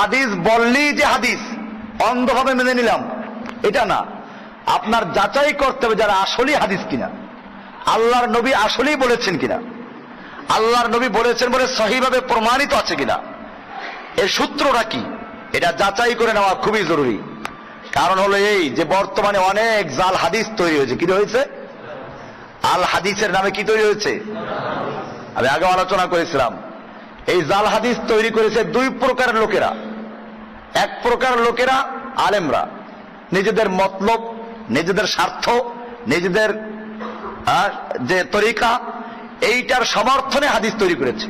হাদিস বললেই যে হাদিস, অন্ধভাবে মেনে নিলাম। এটা না। আপনার যাচাই করতে হবে যারা আসলেই হাদিস কিনা। আল্লাহর নবী আসলেই বলেছেন কিনা। আল্লাহর নবী বলেছেন বলে সহিভাবে প্রমাণিত আছে কিনা। এর সূত্রটা কি? এটা যাচাই করে নেওয়া খুবই জরুরি। কারণ হলো এই যে বর্তমানে অনেক জাল হাদিস তৈরি হয়েছে। কি হয়েছে? আল হাদিসের নামে কি তৈরি হয়েছে? আমি আগে আলোচনা করেছিলাম। এই জাল হাদিস তৈরি করেছে দুই প্রকারের লোকেরা। এক প্রকার লোকেরা আলেমরা। নিজেদের মতলব, নিজেদের স্বার্থ, নিজেদের যে তরিকা, এইটার সমর্থনে হাদিস তৈরি করেছে।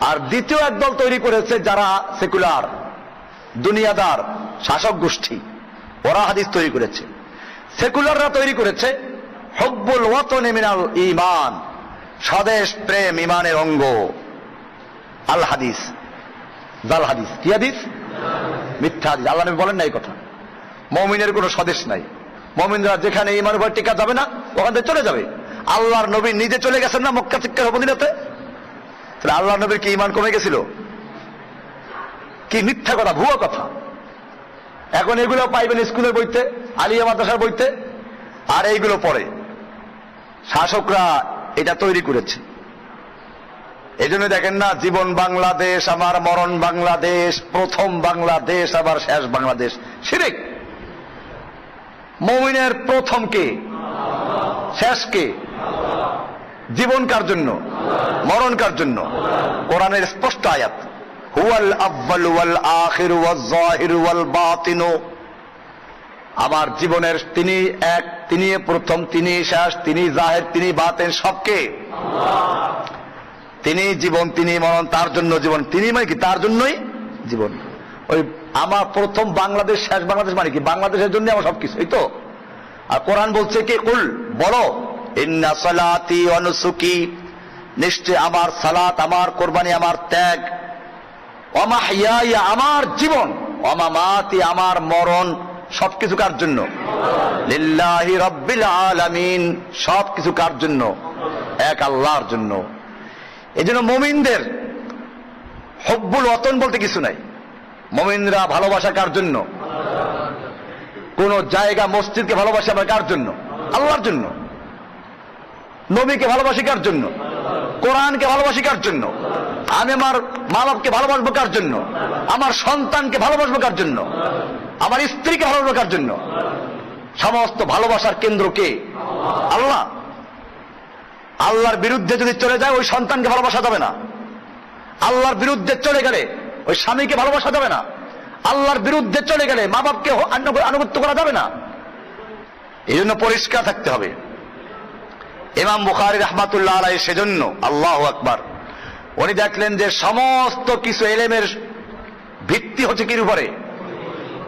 আর দ্বিতীয় একদল তৈরি করেছে যারা সেকুলার, দুনিয়াদার, শাসক গোষ্ঠী। ওরা হাদিস তৈরি করেছে। সেকুলাররা তৈরি করেছে হব্বুল ওয়াতনে মিনাল ইমান স্বদেশ, প্রেম ইমানের অঙ্গ। আল হাদিস, জাল হাদিস। কি হাদিস? মিথ্যা আল্লাহ নবী বলেন না এই কথা। মমিনের কোনো স্বদেশ নাই। মমিনরা যেখানে ইমান উপর টিকা যাবে না, ওখান থেকে চলে যাবে। আল্লাহর নবী নিজে চলে গেছেন না মক্কা চিক্কার মদিনাতে? তাহলে আল্লাহ নবীর কি ইমান কমে গেছিল? কি মিথ্যা কথা, ভুয়া কথা? এখন এগুলো পাইবেন স্কুলের বইতে, আলিয়া মাদ্রাসার বইতে, আর এইগুলো পড়ে। শাসকরা এটা তৈরি করেছে। এই জন্য দেখেন না, জীবন বাংলাদেশ, আমার মরণ বাংলাদেশ, প্রথম বাংলাদেশ, আবার শেষ বাংলাদেশ। সিরিক মমিনের প্রথম কে? শেষ কে? জীবন কার জন্য? মরণ কার জন্য? কোরআনের স্পষ্ট আয়াত, হুয়াল আব্বাল ওয়াল আখির ওয়াল জাহির ওয়াল বাতিনু। আমার জীবনের তিনি এক, তিনি প্রথম, তিনি শেষ, তিনি জাহের, তিনি বাতেন সবকে তিনি জীবন, তিনি মরণ, তার জন্য জীবন। তিনি মানে কি? তার জন্যই জীবন। ওই আমার প্রথম বাংলাদেশ, শেষ বাংলাদেশ মানে কি? বাংলাদেশের জন্য আমার সবকিছু, এই তো? আর কোরআন বলছে কি, কুল, বলো সালাতি অনুসুকি নিশ্চয় আমার সালাত, আমার কোরবানি, আমার ত্যাগ। অমাহিয়া আমার জীবন। অমামাতি আমার মরণ, সবকিছু কার জন্য? লিল্লাহি রব্বিল আলামিন, সবকিছু কার জন্য? এক আল্লাহর জন্য। এই জন্য মমিনদের হব্বুল অতন বলতে কিছু নাই। মমিনরা ভালোবাসা কার জন্য? কোন জায়গা মসজিদকে ভালোবাসে আমরা কার জন্য? আল্লাহর জন্য। নবীকে ভালোবাসি কার জন্য? কোরআনকে ভালোবাসি কার জন্য? আমি আমার মা বাপকে ভালোবাসবো কার জন্য? আমার সন্তানকে ভালোবাসবো কার জন্য? আমার স্ত্রীকে ভালোবাসবো কার জন্য? সমস্ত ভালোবাসার কেন্দ্র কে? আল্লাহ। আল্লাহর বিরুদ্ধে যদি চলে যায়, ওই সন্তানকে ভালোবাসা যাবে না। আল্লাহর বিরুদ্ধে চলে গেলে, ওই স্বামীকে ভালোবাসা যাবে না। আল্লাহর বিরুদ্ধে চলে গেলে মা বাপকে আনু- আনুগত্য করা যাবে না। এই জন্য পরিষ্কার থাকতে হবে। ইমাম বুখারি রহমাতুল্লাহ আলাই সেজন্য, আল্লাহ আকবার, উনি দেখলেন যে সমস্ত কিছু এলেমের ভিত্তি হচ্ছে কির উপরে?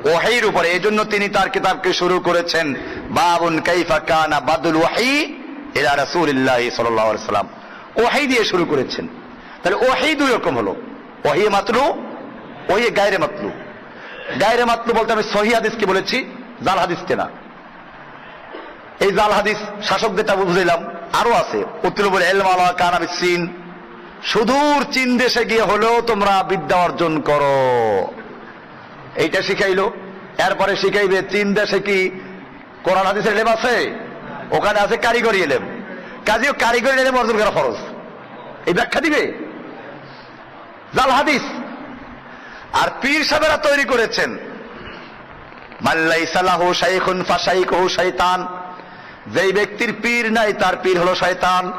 ওহাইর উপরে। এই জন্য তিনি তার কিতাবকে শুরু করেছেন, বাবুন কাইফা কানা বাদুল ওয়াহি ইলা রাসূলিল্লাহ সাল্লাল্লাহু আলাইহি সাল্লাম। ওহাই দিয়ে শুরু করেছেন। তাহলে ওহাই দুই রকম হলো। ওহি মাতলু ওহি গায়রে মাতলু। গায়রে মাতলু বলতে আমি সহি হাদিসকে বলেছি, জাল হাদিসকে না। এই জাল হাদিস শাসকদেরটা বুঝলাম, আরও আছে। উত্তর বলে এলমালা কানাবি চীন সুদূর চীন দেশে গিয়ে হলেও তোমরা বিদ্যা অর্জন করো। এইটা শিখাইলো। এরপরে শিখাইবে, চীন দেশে কি কোরআন হাদিসের আছে? ওখানে আছে কারিগরি এলেম। কাজেও কারিগরি এলেম অর্জন করা ফরজ। এই ব্যাখ্যা দিবে? জাল হাদিস। আর পীর সাহেবেরা তৈরি করেছেন। মাল্লাই সালাহ শাইখুন ফাশাইকহু শয়তান যেই ব্যক্তির পীর নাই, তার পীর হলো শয়তান।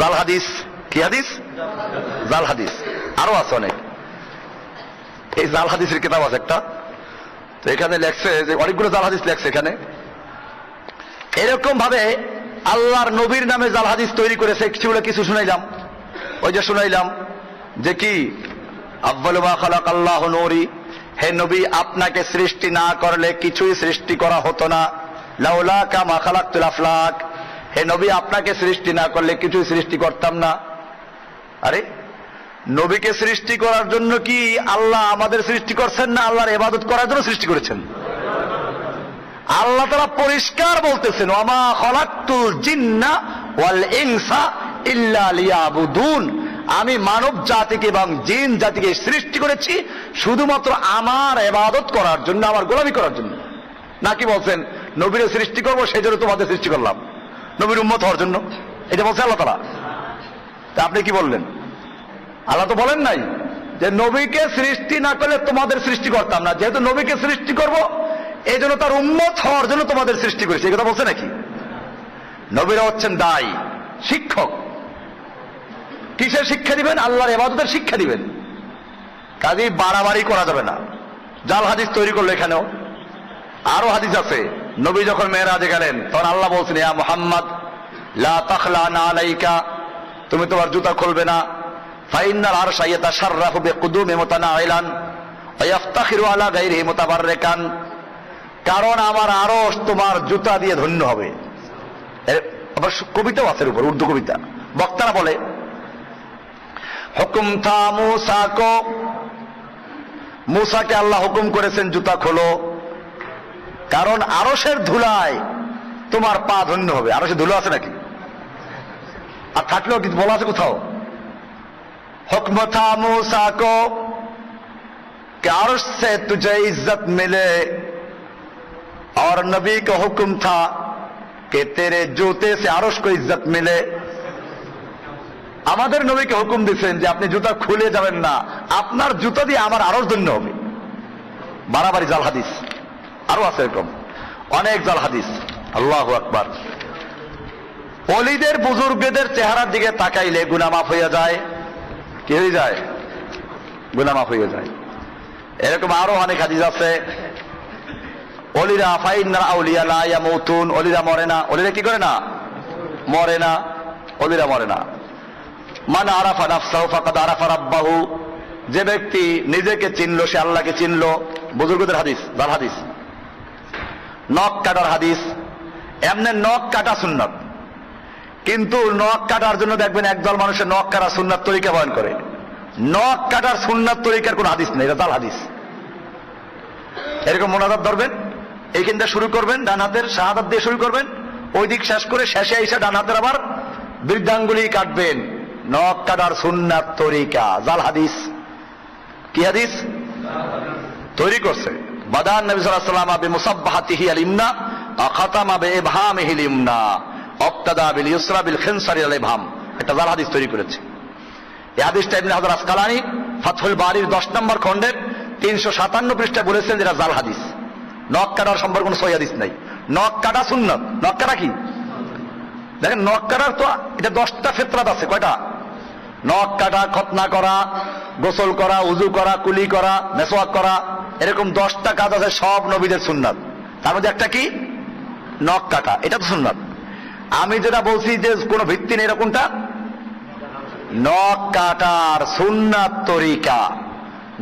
জাল হাদিস। কি হাদিস? জাল হাদিস। আরও আছে অনেক। এই জাল হাদিসের কিতাব আছে একটা। তো এখানে লেখছে যে অনেকগুলো জাল হাদিস লেখছে এখানে। এরকম ভাবে আল্লাহর নবীর নামে জাল হাদিস তৈরি করেছে সেগুলো কিছু শুনাইলাম। ওই যে শুনাইলাম যে কি, আব্বাল মা খালাক আল্লাহ নূরি, হে নবী, আপনাকে সৃষ্টি না করলে কিছুই সৃষ্টি করা হতো না। লাউলা হে নবী, আপনাকে সৃষ্টি না করলে কিছুই সৃষ্টি করতাম না। আরে, নবীকে সৃষ্টি করার জন্য কি আল্লাহ আমাদের সৃষ্টি করছেন না আল্লাহর এবাদত করার জন্য সৃষ্টি করেছেন? আল্লাহ তারা পরিষ্কার বলতেছেন খলাক্তুল জিন্না ওয়াল ইনসা আমি মানব জাতিকে এবং জিন জাতিকে সৃষ্টি করেছি শুধুমাত্র আমার এবাদত করার জন্য, আমার গোলামি করার জন্য। নাকি বলছেন, নবীর সৃষ্টি করব সেই জন্য তোমাদের সৃষ্টি করলাম। নবীর উম্মত হওয়ার জন্য। এটা বলছে আল্লাহ তালা তা আপনি কি বললেন? আল্লাহ তো বলেন নাই যে, নবীকে সৃষ্টি না করলে তোমাদের সৃষ্টি করতাম না যেহেতু নবীকে সৃষ্টি করব এই জন্য তার উন্মত হওয়ার জন্য তোমাদের সৃষ্টি করেছি। এই কথা বলছে নাকি? নবীরা হচ্ছেন দায়ী, শিক্ষক। কিসের শিক্ষা দিবেন? আল্লাহর এবাদতের শিক্ষা দিবেন। কাজেই বাড়াবাড়ি করা যাবে না। জাল হাদিস তৈরি করল এখানেও। আরও হাদিস আছে। নবী যখন মেয়েরাজে গেলেন, তখন আল্লাহ বলছেন, ইয়া মোহাম্মদ, লা না তুমি তোমার জুতা খুলবে না। ফাইনাল আর সাইয়াতা শাররাফু বিকুদুমি মুতানাইলান ওয়াইফতাখিরু আলা গায়রিহি মুতাবাররিকান। কারণ আমার আরস তোমার জুতা দিয়ে ধন্য হবে। আবার কবিতাও আছে উপর, উর্দু কবিতা। বক্তারা বলে, হুকুম থা মুসাকো মুসাকে আল্লাহ হুকুম করেছেন জুতা খোলো। কারণ আরসের ধুলায় তোমার পা ধন্য হবে। আরসে ধুলো আছে নাকি? আর থাকলেও কিন্তু বলা আছে কোথাও? হুকম থা মুসাকো কে আরস সে তুজে ইজ্জত মিলে और नबी का हुक्म था कि तेरे जूते से আরশ को इज्जत मिले আমাদের নবীকে হুকুম দিচ্ছেন যে আপনি জুতা খুলে যাবেন না আপনার জুতা দিয়ে আমার আরশ ধন্য হবে বাড়াবাড়ি জাল হাদিস আরো আছে এরকম অনেক জাল হাদিস আল্লাহ আকবার অলিদের বুজুর্গদের চেহারার দিকে তাকাইলে গুনা মাফ হইয়া যায় কি হয়ে যায় গুনা মাফ হয়ে যায় এরকম আরো অনেক হাদিস আছে অলিরা ফাইনার আউলিয়া লা ইয়ামুতুন। অলিরা মরে না। অলিরা কি করে না? মরে না। অলিরা মরে না। মান আরাফা নাফসাহু ফাকাদ আরাফা রাব্বাহু। যে ব্যক্তি নিজেকে চিনলো, সে আল্লাহকে চিনলো। বুজুর্গদের হাদিস দাল হাদিস। নখ কাটার হাদিস। এমনি নখ কাটা সুন্নত। কিন্তু নখ কাটার জন্য দেখবেন একদল মানুষের নখ কাটার সুন্নাত তরিকা বয়ন করে। নখ কাটার সুন্নাত তরিকার কোন হাদিস নেই, এটা তাল হাদিস। এরকম মোনাজাত ধরবেন? এইখান থেকে শুরু করবেন, ডান হাতের শাহাদাত দিয়ে শুরু করবেন। ওই দিক শেষ করে শেষে এসে ডান হাতের আবার বৃদ্ধাঙ্গুলি কাটবেন। নখ কাটার সুন্নাত তরিকা। জাল হাদিস। কি হাদিস? তৈরি করছে। বাদান নবী সাল্লাল্লাহু আলাইহি ওয়াসাল্লাম বি মুসাব্বাহাতিহি আল ইমনা আখাতামা বি ইবহামিহি আল ইমনা, অক্তাদা বিল ইউসরা বিল খিনসারি আল ইবহাম। একটা জাল হাদিস তৈরি করেছে। এই হাদিসটা ইবনে হাজার আসকালানি, ফাতহুল বারির 10 নম্বর খণ্ডের 357 পৃষ্ঠায় বলেছেন, যেটা জাল হাদিস। নখ কাটার সম্পর্কে কোনো সহি হাদিস নাই। নখ কাটা সুন্নত। নখ কাটা কি? দেখেন, নখ কাটার তো এটা দশটা ফেতরাত আছে, কয়টা? নখ কাটা খতনা করা, গোসল করা, উজু করা, কুলি করা মেসোয়াক করা, এরকম দশটা কাজ আছে, সব নবীদের সুন্নাত। তার মধ্যে একটা কি? নখ কাটা, এটা তো সুন্নাত। আমি যেটা বলছি যে কোনো ভিত্তি নেই এরকমটা? নখ কাটার সুন্নাত তরিকা।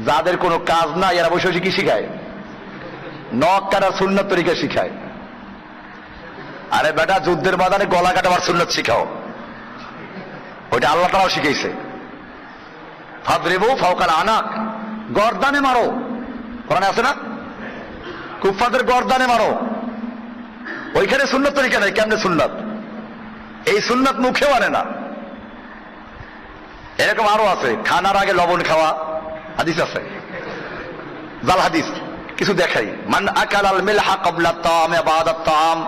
যাদের কোনো কাজ নাই, এরা বসে কি শিখায়? নখ কাটার সুন্নাত তরিকা শিখায়। আরে বেটা, যুদ্ধের বাজারে গলা কাটাবার সুন্নত শিখাও। ওইটা আল্লাহ তারাও শিখেছে ফাদরেবু ফাউকাল আনাক। গর্দানে মারো। কোরআনে আছে না? কুফাদের গর্দানে মারো। ওইখানে সুন্নত তরিকা নাই, কেমনে সুন্নত? এই সুন্নত মুখেও আনে না। এরকম আরও আছে, খানার আগে লবণ খাওয়া, হাদিস আছে। জাল হাদিস। কিছু দেখাই। মান আকাল আল মিলহা কবলা তাম বাদাত তাম।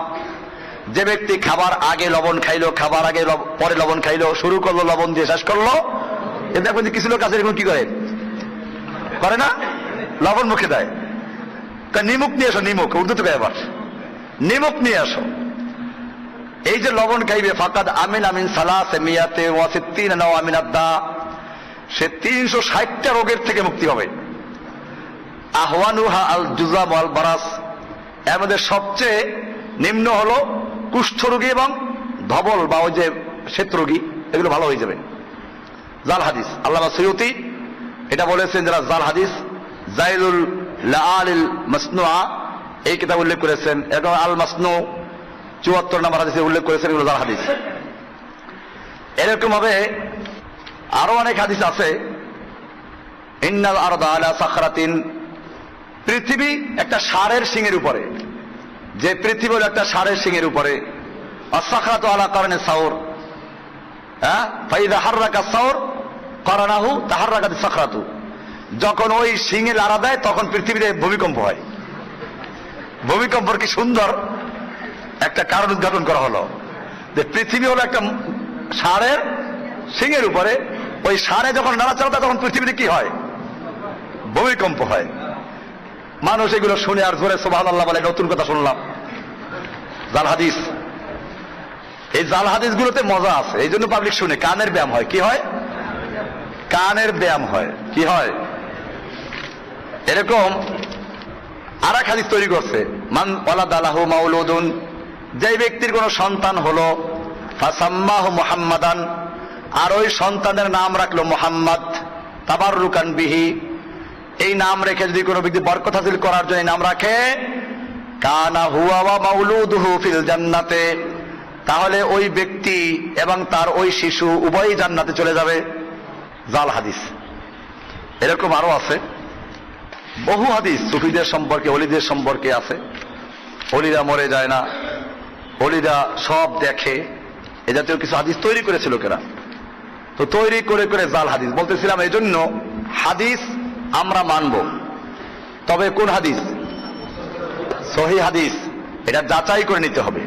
যে ব্যক্তি খাবার আগে লবণ খাইলো, খাবার আগে পরে লবণ খাইলো, শুরু করল, লবণ দিয়ে শেষ করল এ দেখবেন যে কিছু লোক আছে এরকম কি করে? করে না? লবণ মুখে দেয়। তা নিমুখ নিয়ে আসো নিমুখ, উর্দু তো এবার নিমুখ নিয়ে আসো এই যে লবণ খাইবে, ফাকাদ আমিন আমিন সালা সেমিয়াতে ওয়াসিদ্দিন আমিন আদা সে তিনশো ষাটটা রোগের থেকে মুক্তি হবে। আহওয়ানুহা আল জুজাম আল বারাস। এর মধ্যে সবচেয়ে নিম্ন হলো কুষ্ঠরোগী এবং ধবল বা ওই যে শ্বেতরোগী এগুলো ভালো হয়ে যাবে। জাল হাদিস। আল্লামা সৈয়তি এটা বলেছেন, যারা জাল হাদিস, জাইলুল লাআলিল মাসনুআ, এই কিতাব উল্লেখ করেছেন। এবং আল মাসনু চুয়াত্তর নম্বর হাদিসে উল্লেখ করেছেন, এগুলো জাল হাদিস। এরকম ভাবে আরও অনেক হাদিস আছে। ইন্নাল আরদা আলা সাখরাতিন পৃথিবী একটা সারের সিংয়ের উপরে। যে পৃথিবী হলো একটা সারের সিংয়ের উপরে। অসাখরাত আলা কারণে সাউর। হ্যাঁ? ফাইদা হাররাকা সাউর করানাহু তাহার রাগাতে সাকরাতু যখন ওই সিংহে লাড়া দেয়, তখন পৃথিবীতে ভূমিকম্প হয়। ভূমিকম্পর কি সুন্দর একটা কারণ উদ্ঘাটন করা হলো। যে পৃথিবী হলো একটা ষাঁড়ের সিংহের উপরে। ওই ষাঁড়ে যখন নাড়াচাড়া দেয়, তখন পৃথিবীতে কি হয়? ভূমিকম্প হয়। মানুষ এগুলো শুনে আর জোরে সোবাহ আল্লাহ বলে নতুন কথা শুনলাম। জাল হাদিস। এই জাল হাদিস গুলোতে মজা আছে, এই জন্য পাবলিক শুনে। কানের ব্যায়াম হয়, কি হয়? কানের ব্যায়াম হয়, কি হয়? এরকম আর এক হাদিস তৈরি করছে, মান ওয়ালাদ আলাহু মাউলুদুন যে ব্যক্তির কোনো সন্তান হলো, ফাসাম্মাহ মুহাম্মাদান, আর ওই সন্তানের নাম রাখল মোহাম্মদ তাবার রুকান বিহি এই নাম রেখে যদি কোনো ব্যক্তি বরকত হাসিল করার জন্য নাম রাখে, কানা হুয়া ওয়া মাউলুদুহু ফিল জান্নাতে, তাহলে ওই ব্যক্তি এবং তার ওই শিশু উভয়ই জান্নাতে চলে যাবে। জাল হাদিস। এরকম আরও আছে। বহু হাদিস সুফিদের সম্পর্কে অলিদের সম্পর্কে আছে। অলিরা মরে যায় না। অলিরা সব দেখে। এ জাতীয় কিছু হাদিস তৈরি করেছিল লোকেরা তো তৈরি করে করে জাল হাদিস। বলতেছিলাম এই জন্য হাদিস আমরা মানব। তবে কোন হাদিস? সহি হাদিস। এটা যাচাই করে নিতে হবে।